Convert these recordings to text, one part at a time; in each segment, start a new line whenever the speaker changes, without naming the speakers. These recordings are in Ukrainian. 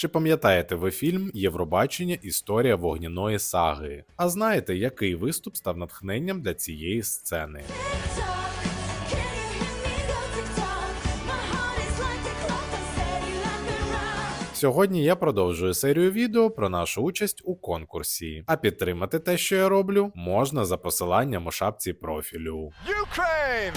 Чи пам'ятаєте ви фільм Євробачення Історія вогняної саги? А знаєте, який виступ став натхненням для цієї сцени? Сьогодні я продовжую серію відео про нашу участь у конкурсі. А підтримати те, що я роблю, можна за посиланням у шапці профілю.
Ukraine!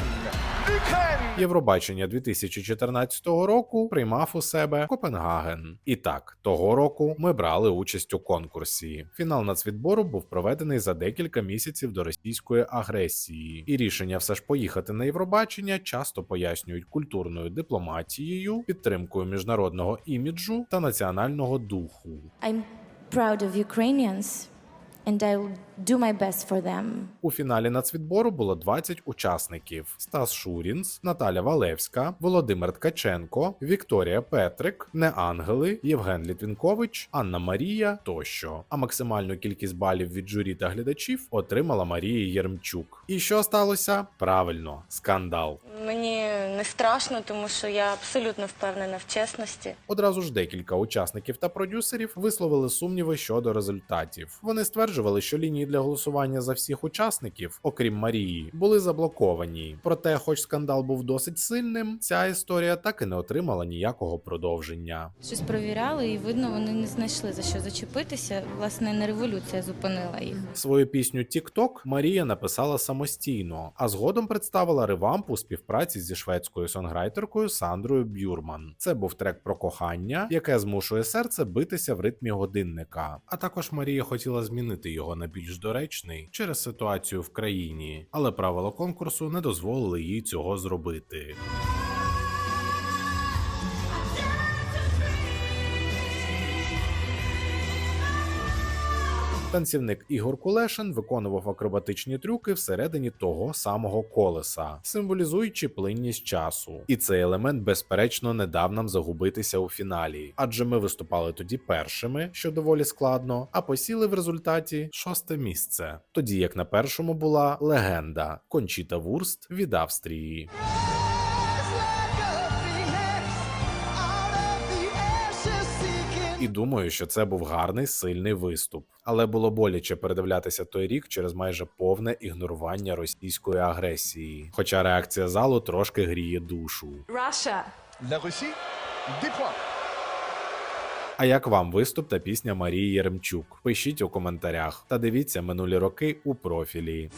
Ukraine!
Євробачення 2014 року приймав у себе Копенгаген. І так, того року ми брали участь у конкурсі. Фінал нацвідбору був проведений за декілька місяців до російської агресії, і рішення все ж поїхати на Євробачення часто пояснюють культурною дипломатією, підтримкою міжнародного іміджу та національного духу.
I'm proud of Ukrainians and I will do my best for them.
У фіналі нацвідбору було 20 учасників: Стас Шурінс, Наталя Валевська, Володимир Ткаченко, Вікторія Петрик, Неангели, Євген Літвінкович, Анна Марія тощо. А максимальну кількість балів від журі та глядачів отримала Марія Єремчук. І що сталося? Правильно, скандал.
Мені не страшно, тому що я абсолютно впевнена в чесності.
Одразу ж декілька учасників та продюсерів висловили сумніви щодо результатів. Вони стверджували, що лінії для голосування за всіх учасників, окрім Марії, були заблоковані. Проте, хоч скандал був досить сильним, ця історія так і не отримала ніякого продовження.
Щось провіряли, і видно, вони не знайшли за що зачепитися. Власне, не революція зупинила їх.
Свою пісню TikTok Марія написала самостійно, а згодом представила ревамп у співпраці зі шведською сонграйтеркою Сандрою Бюрман. Це був трек про кохання, яке змушує серце битися в ритмі годинника. А також Марія хотіла змінити його на більш доречний через ситуацію в країні, але правила конкурсу не дозволили їй цього зробити. Танцівник Ігор Кулешин виконував акробатичні трюки всередині того самого колеса, символізуючи плинність часу. І цей елемент, безперечно, не дав нам загубитися у фіналі, адже ми виступали тоді першими, що доволі складно, а посіли в результаті шосте місце. Тоді як на першому була легенда Кончіта Вурст від Австрії. Думаю, що це був гарний сильний виступ, але було боляче передивлятися той рік через майже повне ігнорування російської агресії. Хоча реакція залу трошки гріє душу.
Russia.
La Russie, des points.
А як вам виступ та пісня Марії Єремчук? Пишіть у коментарях та дивіться минулі роки у профілі.